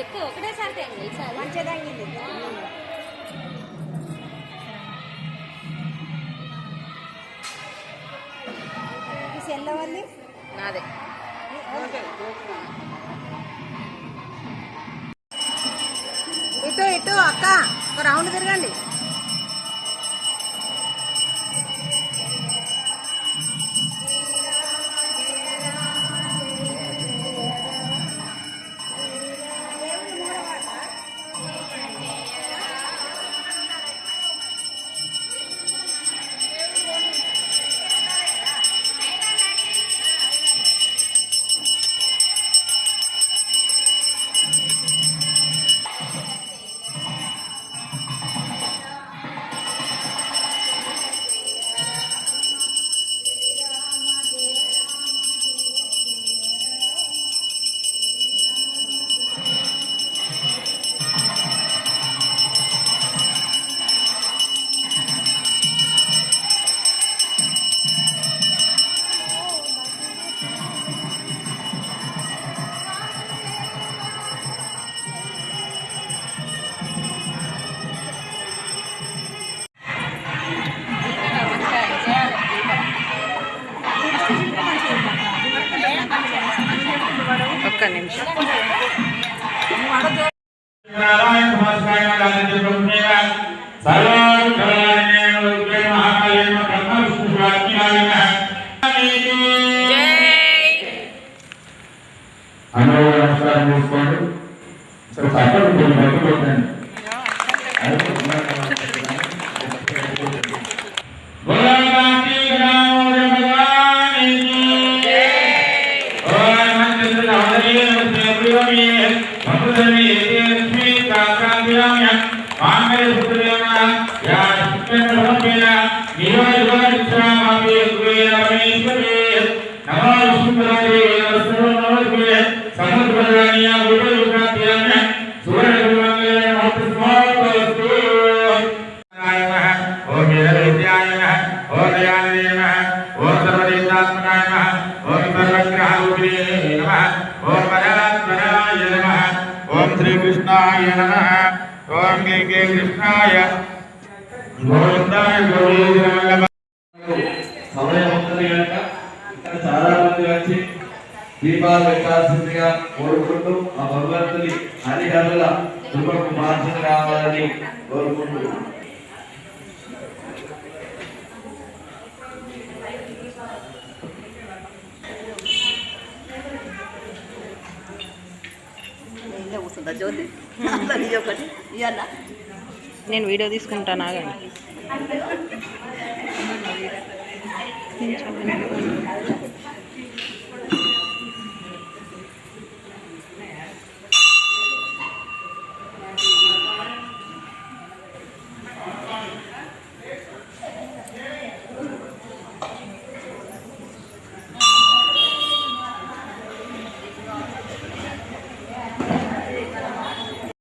ఎక్కువ ఒకటేసారి తగ్గింది మంచిగా తగ్గింది ఈ సెల్ల వాళ్ళు నాదే. ఇటు ఇటు అక్క. ఒక రౌండ్ తిరగండి. ఒక్క నిమిషం. నమస్కారం గాయత్రి బ్రహ్మేవ నమస్తే శ్రీకృష్ణాయ నమ ఓం కే కృష్ణాయ గోవిందాయ. గోవింద సమయం ఉంటుంది కనుక ఇక్కడ చాలా మంది వచ్చి దీపాలు పెట్టాల్సిందిగా కోరుకుంటూ ఆ భగవంతుని అన్ని హరిహరుల కృపకు మార్చం కావాలని కోరుకుంటున్నాను కూర్చుంటా జ్యోతి అట్లా నీ ఒకటి నేను వీడియో తీసుకుంటాను ఆగండి